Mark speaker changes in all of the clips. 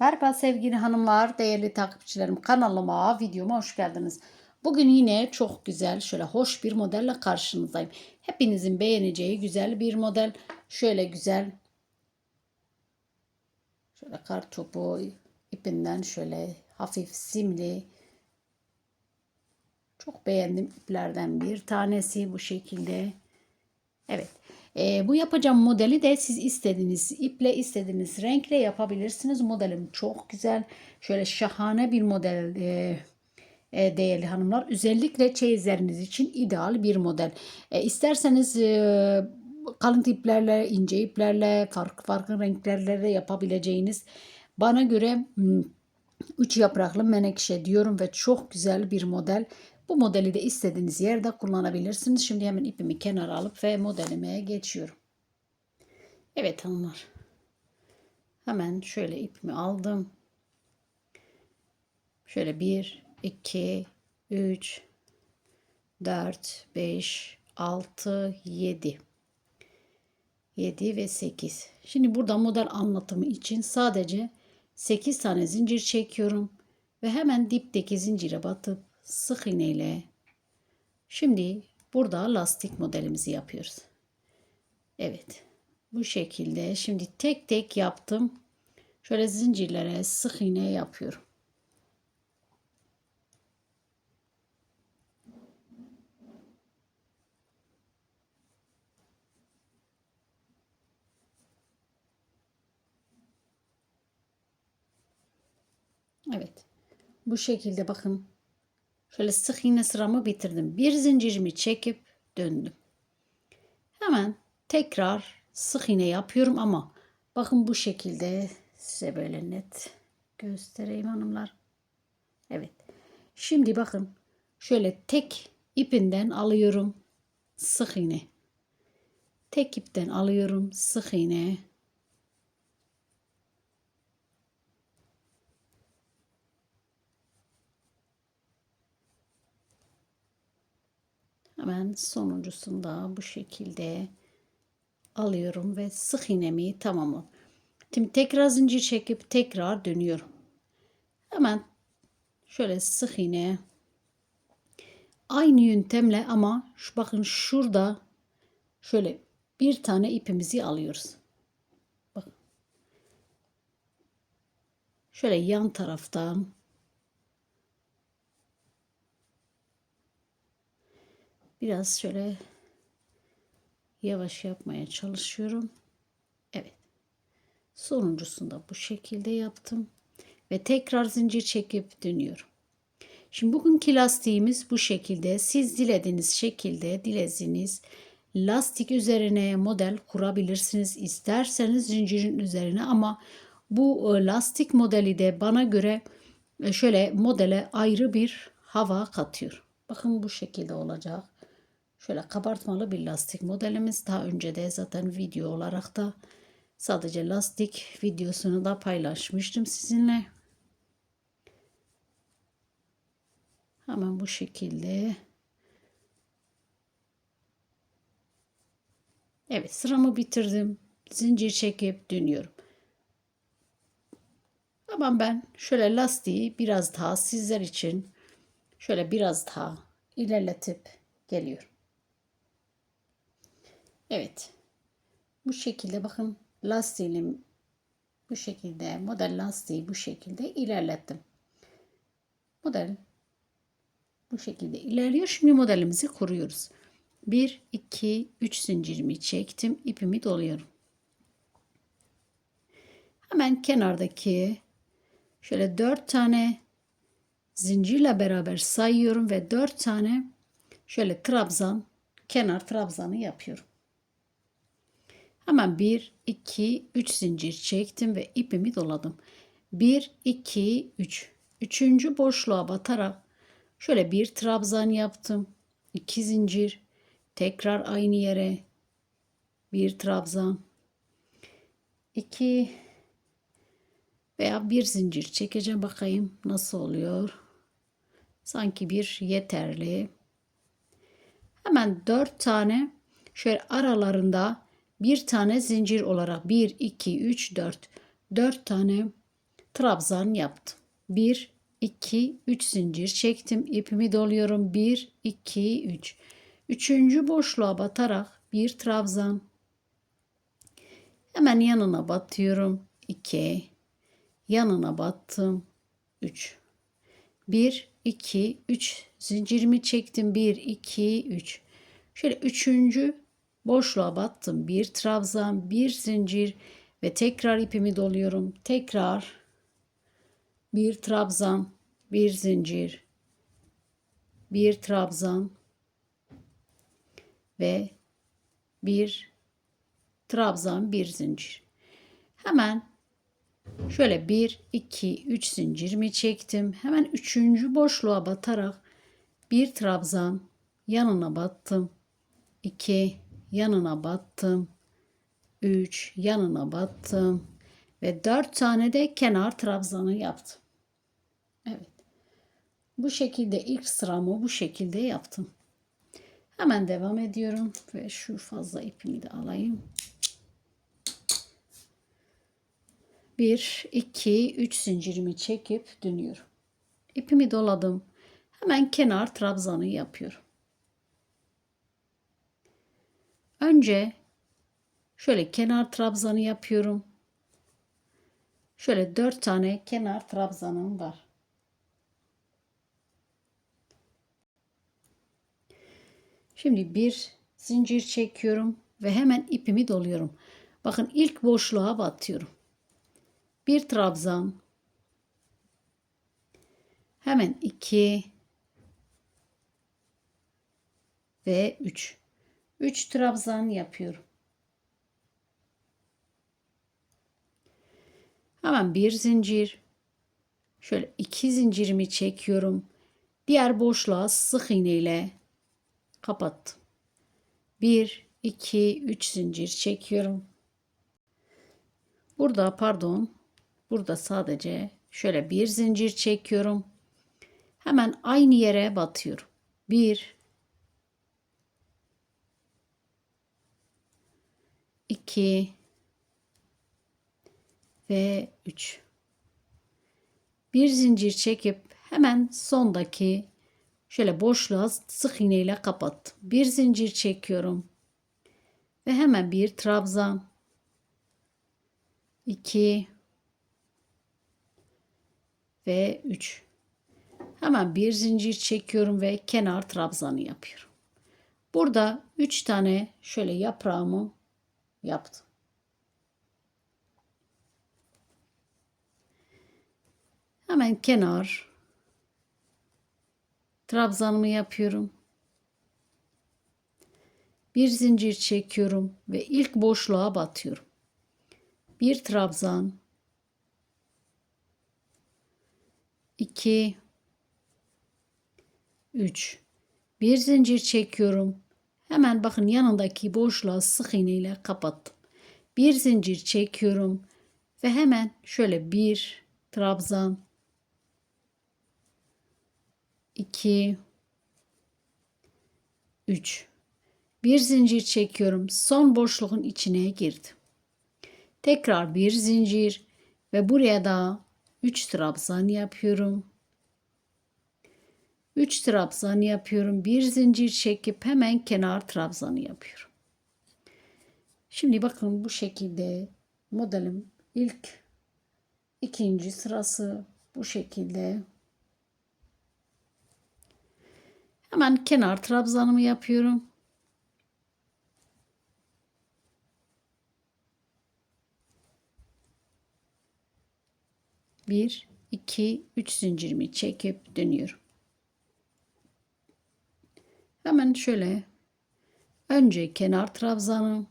Speaker 1: Merhaba sevgili hanımlar, değerli takipçilerim. Kanalıma, videoma hoş geldiniz. Bugün yine çok güzel, şöyle hoş bir modelle karşınızdayım. Hepinizin beğeneceği güzel bir model. Şöyle güzel. Şöyle kar topu ipinden şöyle hafif simli. Çok beğendim iplerden bir tanesi bu şekilde. Evet. Ee, bu yapacağım modeli de siz istediğiniz iple istediğiniz renkle yapabilirsiniz. Modelim çok güzel. Şöyle şahane bir model e, e, değerli hanımlar. Özellikle çeyizleriniz için ideal bir model. E, isterseniz e, kalın iplerle, ince iplerle, farklı farklı renklerle de yapabileceğiniz bana göre 3 yapraklı menekşe diyorum ve çok güzel bir model. Bu modeli de istediğiniz yerde kullanabilirsiniz. Şimdi hemen ipimi kenara alıp ve modelime geçiyorum. Evet hanımlar. Hemen şöyle ipimi aldım. Şöyle 1, 2, 3, 4, 5, 6, 7. 7 ve 8. Şimdi burada model anlatımı için sadece 8 tane zincir çekiyorum. Ve hemen dipteki zincire batıp sık iğne ile şimdi burada lastik modelimizi yapıyoruz. Evet. Bu şekilde şimdi tek tek yaptım. Şöyle zincirlere sık iğne yapıyorum. Evet. Bu şekilde bakın Şöyle sık iğne sıramı bitirdim. Bir zincirimi çekip döndüm. Hemen tekrar sık iğne yapıyorum ama bakın bu şekilde size böyle net göstereyim hanımlar. Evet. Şimdi bakın şöyle tek ipinden alıyorum sık iğne. Tek ipten alıyorum sık iğne. Hemen sonuncusunu da bu şekilde alıyorum ve sık iğnemi tamamım. Şimdi tekrar zincir çekip tekrar dönüyorum. Hemen şöyle sık iğne aynı yöntemle ama şu bakın şurada şöyle bir tane ipimizi alıyoruz. Bakın. Şöyle yan taraftan Biraz şöyle yavaş yapmaya çalışıyorum. Evet. Sonuncusunu da bu şekilde yaptım. Ve tekrar zincir çekip dönüyorum. Şimdi bugünkü lastiğimiz bu şekilde. Siz dilediğiniz şekilde dilediğiniz lastik üzerine model kurabilirsiniz. İsterseniz zincirin üzerine ama bu e, lastik modeli de bana göre e, şöyle modele ayrı bir hava katıyor. Bakın bu şekilde olacak. Şöyle kabartmalı bir lastik modelimiz. Daha önce de zaten video olarak da sadece lastik videosunu da paylaşmıştım sizinle. Hemen bu şekilde. Evet sıramı bitirdim. Zincir çekip dönüyorum. Ama ben şöyle lastiği biraz daha sizler için şöyle biraz daha ilerletip geliyorum. Evet. Bu şekilde bakın lastiğim bu şekilde model lastiği bu şekilde ilerlettim. Model bu şekilde ilerliyor. Şimdi modelimizi kuruyoruz. 1 2 3 zincirimi çektim. ipimi doluyorum. Hemen kenardaki şöyle 4 tane zincirle beraber sayıyorum ve 4 tane şöyle trabzan kenar trabzanı yapıyorum. Hemen 1, 2, 3 zincir çektim ve ipimi doladım. 1, 2, 3. Üçüncü boşluğa batarak şöyle bir trabzan yaptım. 2 zincir. Tekrar aynı yere bir trabzan. 2 veya bir zincir çekeceğim bakayım nasıl oluyor. Sanki bir yeterli. Hemen 4 tane şöyle aralarında bir tane zincir olarak 1, 2, 3, 4. 4 tane trabzan yaptım. 1 2 3 zincir çektim. ipimi doluyorum. 1 2 3. Üçüncü boşluğa batarak bir trabzan. Hemen yanına batıyorum. 2 yanına battım. 3 1 2 3 zincirimi çektim. 1 2 3. Şöyle üçüncü boşluğa battım. Bir trabzan, bir zincir ve tekrar ipimi doluyorum. Tekrar bir trabzan, bir zincir, bir trabzan ve bir trabzan, bir zincir. Hemen şöyle 1 2 3 zincirimi çektim. Hemen üçüncü boşluğa batarak bir trabzan yanına battım. 2 yanına battım. 3 yanına battım ve 4 tane de kenar trabzanı yaptım. Evet. Bu şekilde ilk sıramı bu şekilde yaptım. Hemen devam ediyorum ve şu fazla ipimi de alayım. 1 2 3 zincirimi çekip dönüyorum. İpimi doladım. Hemen kenar trabzanı yapıyorum. Önce şöyle kenar trabzanı yapıyorum. Şöyle dört tane kenar trabzanım var. Şimdi bir zincir çekiyorum ve hemen ipimi doluyorum. Bakın ilk boşluğa batıyorum. Bir trabzan. Hemen iki ve üç. Üç trabzan yapıyorum. Hemen bir zincir. Şöyle iki zincirimi çekiyorum. Diğer boşluğa sık iğne ile kapattım. Bir, iki, üç zincir çekiyorum. Burada pardon. Burada sadece şöyle bir zincir çekiyorum. Hemen aynı yere batıyorum. Bir, iki, ve 3. Bir zincir çekip hemen sondaki şöyle boşluğa sık iğne ile kapattım. Bir zincir çekiyorum. Ve hemen bir trabzan. 2 ve 3. Hemen bir zincir çekiyorum ve kenar trabzanı yapıyorum. Burada 3 tane şöyle yaprağımı yaptım. Hemen kenar trabzanımı yapıyorum. Bir zincir çekiyorum ve ilk boşluğa batıyorum. Bir trabzan 2 3 bir zincir çekiyorum. Hemen bakın yanındaki boşluğa sık iğne kapattım. Bir zincir çekiyorum ve hemen şöyle bir trabzan 2 3 bir zincir çekiyorum. Son boşluğun içine girdim. Tekrar bir zincir ve buraya da 3 trabzan yapıyorum. 3 trabzan yapıyorum. Bir zincir çekip hemen kenar trabzanı yapıyorum. Şimdi bakın bu şekilde modelim ilk ikinci sırası bu şekilde Hemen kenar trabzanımı yapıyorum. Bir, iki, üç zincirimi çekip dönüyorum. Hemen şöyle önce kenar trabzanı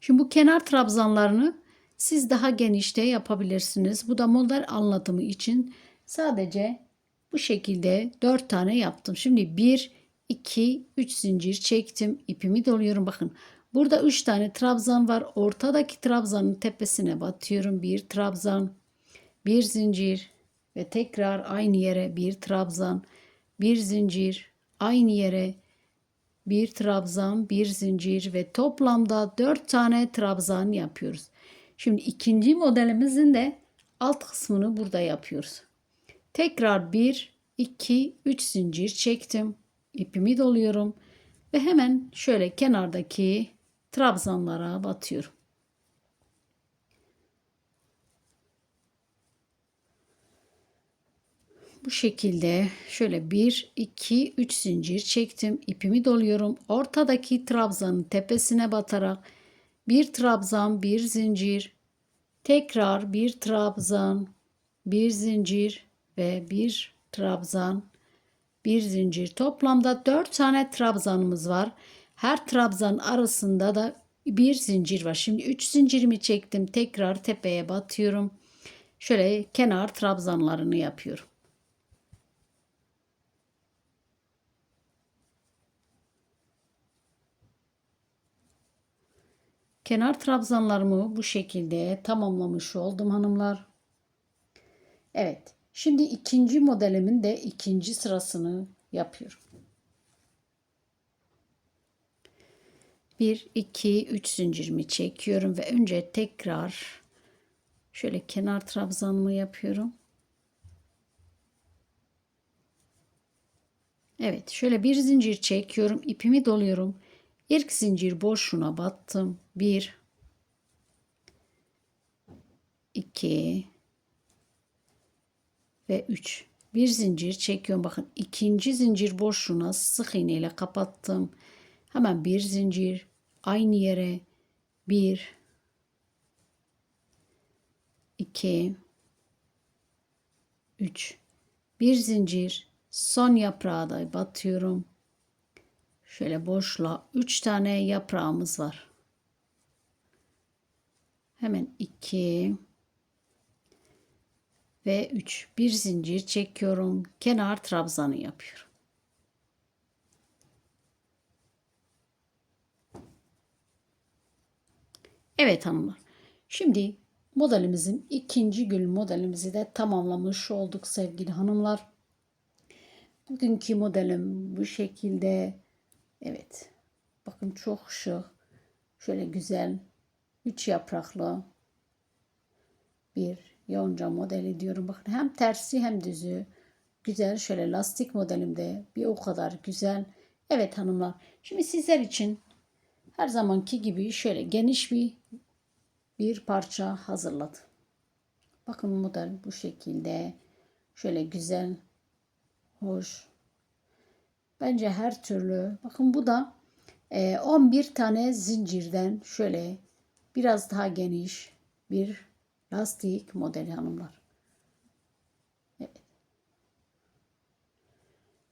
Speaker 1: Şimdi bu kenar trabzanlarını siz daha genişte yapabilirsiniz. Bu da model anlatımı için sadece bu şekilde 4 tane yaptım. Şimdi 1, 2, 3 zincir çektim. ipimi doluyorum. Bakın burada 3 tane trabzan var. Ortadaki trabzanın tepesine batıyorum. Bir trabzan, bir zincir ve tekrar aynı yere bir trabzan, bir zincir, aynı yere bir trabzan, bir zincir ve toplamda 4 tane trabzan yapıyoruz. Şimdi ikinci modelimizin de alt kısmını burada yapıyoruz. Tekrar 1, 2, 3 zincir çektim. İpimi doluyorum. Ve hemen şöyle kenardaki trabzanlara batıyorum. Bu şekilde şöyle 1, 2, 3 zincir çektim. İpimi doluyorum. Ortadaki trabzanın tepesine batarak bir trabzan, bir zincir, tekrar bir trabzan, bir zincir ve bir trabzan, bir zincir. Toplamda 4 tane trabzanımız var. Her trabzan arasında da bir zincir var. Şimdi 3 zincirimi çektim. Tekrar tepeye batıyorum. Şöyle kenar trabzanlarını yapıyorum. Kenar trabzanlarımı bu şekilde tamamlamış oldum hanımlar. Evet. Şimdi ikinci modelimin de ikinci sırasını yapıyorum. 1, 2, 3 zincirimi çekiyorum ve önce tekrar şöyle kenar trabzanımı yapıyorum. Evet şöyle bir zincir çekiyorum ipimi doluyorum. İlk zincir boşluğuna battım. 1 2 ve 3. Bir zincir çekiyorum. Bakın ikinci zincir boşluğuna sık iğne ile kapattım. Hemen bir zincir aynı yere 1 2 3 bir zincir son yaprağa da batıyorum. Şöyle boşluğa 3 tane yaprağımız var. Hemen 2 ve 3 bir zincir çekiyorum. Kenar trabzanı yapıyorum. Evet hanımlar. Şimdi modelimizin ikinci gül modelimizi de tamamlamış olduk sevgili hanımlar. Bugünkü modelim bu şekilde. Evet. Bakın çok şık. Şöyle güzel. Üç yapraklı bir yonca modeli diyorum. Bakın hem tersi hem düzü. Güzel şöyle lastik modelimde bir o kadar güzel. Evet hanımlar. Şimdi sizler için her zamanki gibi şöyle geniş bir bir parça hazırladım. Bakın model bu şekilde. Şöyle güzel, hoş. Bence her türlü. Bakın bu da 11 tane zincirden şöyle biraz daha geniş bir lastik modeli hanımlar. Evet.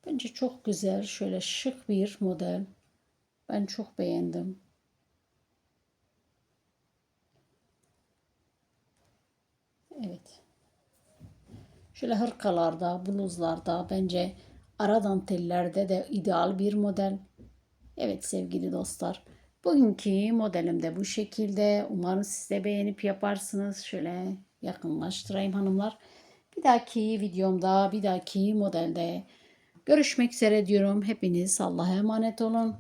Speaker 1: Bence çok güzel, şöyle şık bir model. Ben çok beğendim. Evet. Şöyle hırkalarda, bluzlarda bence ara dantellerde de ideal bir model. Evet sevgili dostlar. Bugünkü modelim de bu şekilde. Umarım siz de beğenip yaparsınız. Şöyle yakınlaştırayım hanımlar. Bir dahaki videomda, bir dahaki modelde görüşmek üzere diyorum. Hepiniz Allah'a emanet olun.